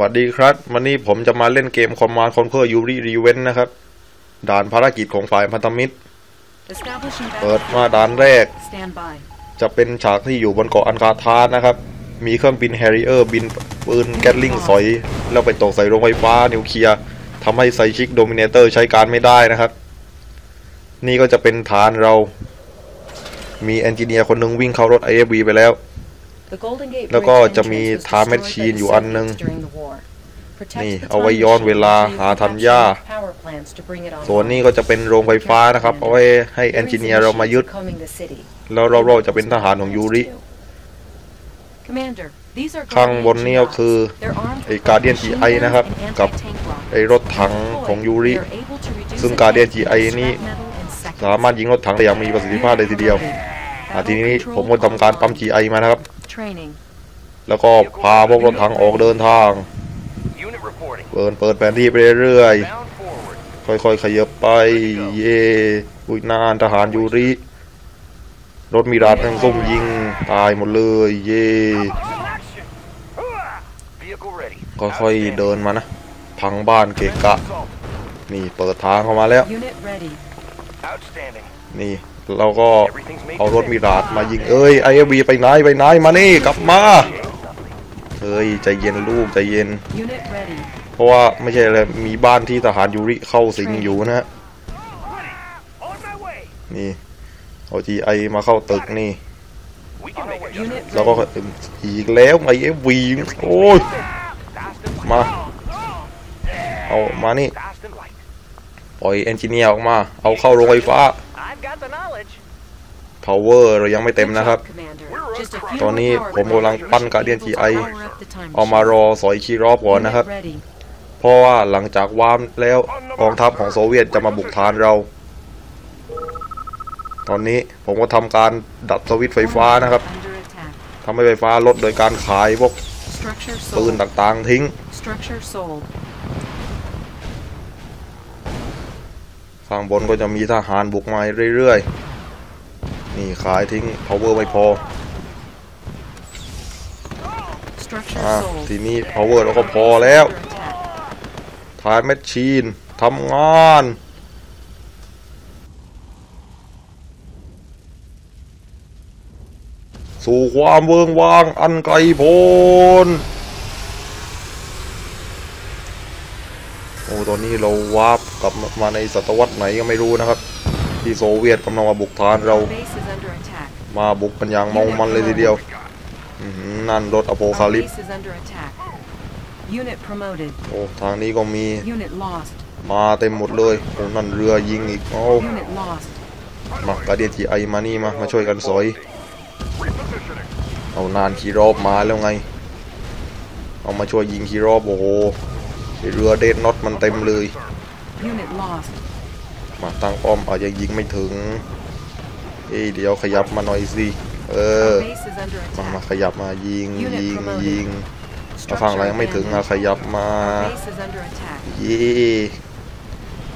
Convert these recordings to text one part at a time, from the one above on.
วัสดีครับ วันนี้ผมจะมาเล่นเกม Command Conquer Yuri Revenge นะครับ ด่านภารกิจของฝ่ายพันธมิตร Establishing เปิด battle. มาด่านแรก Stand by. จะเป็นฉากที่อยู่บนเกาะอันคาทานนะครับ มีเครื่องบินแฮร์ริเออร์บินปืนแกตลิงสอย แล้วไปตกใส่โรงไฟฟ้านิวเคลียร์ทำให้ไซชิกโดมิเนเตอร์ใช้การไม่ได้นะครับ นี่ก็จะเป็นฐานเรา มีเอนจิเนียร์คนหนึงวิ่งเข้ารถ IFV ไปแล้ว The Golden Gate แล้วก็ Bridge จะมี entrance was ทาร์ destroyed by แมชชีน the อยู่อันหนึง Soviets during the war. Protect นี่ the เอาไว้ time ย้อน machine เวลา used หา to ธัญ capture ญา the power plants to bring it ส่วน online. นี้ก็จะเป็นโรงไฟฟ้านะครับ เอาไว้ให้เอนจิเนียร์เรามายึด Combing the city. แล้วรอบๆจะเป็นทหารของยูริ Commander, these are ข้างบนนี่ก็คือ They're armed ไอ้ with Guardian machine GI guns นะครับ and กับ anti-tank rockets. ไอ้รถถังของยูริ They're able to reduce ซึ่ง attack Guardian speed GI of นี่ shrapnel in seconds. สามารถยิงรถถังได้อย่างมีประสิทธิภาพเลยทีเดียวอะทีนี้ผมก็ทำการปั๊ม GI มานะครับ Training. แล้วก็พาพวกรถถังออกเดินทาง Unit reporting. เปิดเปิดแผนที่ไปเรื่อย Bound forward. ๆค่อยๆ ขยับไป เย่อุ้ยนานทหารยูริ รถมีดาดทั้งส้มยิง ตายหมดเลย เย่ Action. Hooah! Vehicle ready. ค่อยๆ เดินมานะ พังบ้านเกะกะ นี่เปิดทางเข้ามาแล้ว Unit ready. Outstanding. นี่ เราก็ Everything's made เอารถ to มี fit. ดาดมายิงเอ้ยไอเอวีไปไหนไปไหนมานี่กลับมาเฮ้ยใจเย็นลูกใจเย็น Unit ready. เพราะว่าไม่ใช่อะไรมีบ้านที่ทหารยูริเข้าสิงอยู่นะฮะ On my way. นี่เอาจีไอมาเข้าตึกนี่ We can make a Unit แล้วก็ ready. อีกแล้วไอเอวีโอ้ย fast and มาเอามานี่ fast and light. ปล่อยเอนจิเนียร์ออกมา เอาเข้าโรงไฟฟ้า power เรายังไม่เต็ม Good นะครับ job, Commander. Just a few ตอนนี้ more power ผมกำลัง plants ปั้น will be Guardian able to GI power up the time เอามารอสอยคีรอบก่อน machine. นะครับ Unit ready. เพราะว่าหลังจากวามแล้วกองทัพของโซเวียตจะมาบุกฐานเรา ตอนนี้ผมก็ทำการดับสวิตช์ไฟฟ้านะครับ Under attack. ทำให้ไฟฟ้าลดโดยการขายพวก Structure ปืน sold. ต่างๆทิ้ง Structure sold. ข้างบนก็จะมีทหารบุกมาเรื่อยๆ นี่ขายทิ้ง power ไม่พอ Structure อะ sold. ทีนี้ power เราก็พอแล้ว Under attack. ทายแมชชีนทำงานสู่ความเวิงวางอันไกลโพ้นโอ้ ตอนนี้เราวาร์ปกลับมาในศตวรรษไหนก็ไม่รู้นะครับ ที่โซเวียตกำลังมาบุกฐานเรา Base is under attack. มาบุกกันอย่างเมามันเลยทีเดียวอื้อหือนั่นรถอโพคา Our ลิป base is under attack. Unit promoted. โอ้ทางนี้ก็มี Unit lost. มาเต็มหมดเลยโอ้นั่นเรือยิงอีกโอ้ Unit lost. มากาเดียทีไอมานี่มามาช่วยกันสอยเอานานคีรอบมาแล้วไง เอามาช่วยยิงคีรอบโอ้โหไอ้เรือเดดน็อตมันเต็มเลย Unit lost. มาตั้งป้อมอาจจะยิงไม่ถึงเอ้ยเดี๋ยวขยับมาหน่อยสิเออ Our base is under มามา attack. ขยับมายิง Unit ยิง promoted. ยิงถ้าฝั่งเรายังไม่ถึงอะขยับมา Our base is under attack. เย่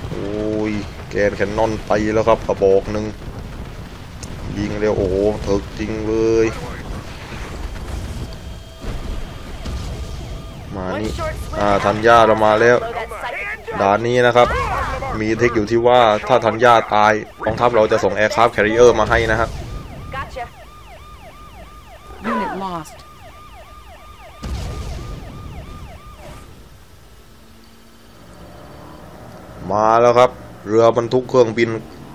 โอ้ยแกนแคนนอนไปแล้วครับกระบอกหนึ่งยิงเร็วโอ้โหถึกจริงเลยมานี่อ่าธัญญาเรามาแล้วด่านนี้นะครับ มีเทคอยู่ที่ว่าถ้าธัญญาตายกองทัพเราจะส่งแอร์คราฟแคริเออร์มาให้นะครับ Gotcha. Unit lost. มาแล้วครับ เรือบรรทุกเครื่องบิน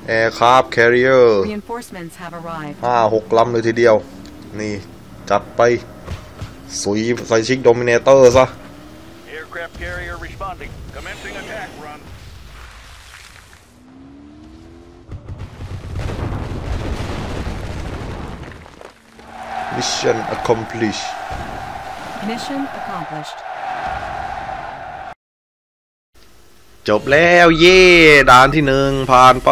แอร์คราฟแคริเออร์ Reinforcements have arrived. ห้าหกลำเลยทีเดียว นี่ จัดไป สุยไซชิกโดมิเนเตอร์ซะ Aircraft carrier responding. Commencing attack run. Mission accomplished Mission accomplished. จบแล้วเย่ด่านที่หนึ่งผ่านไป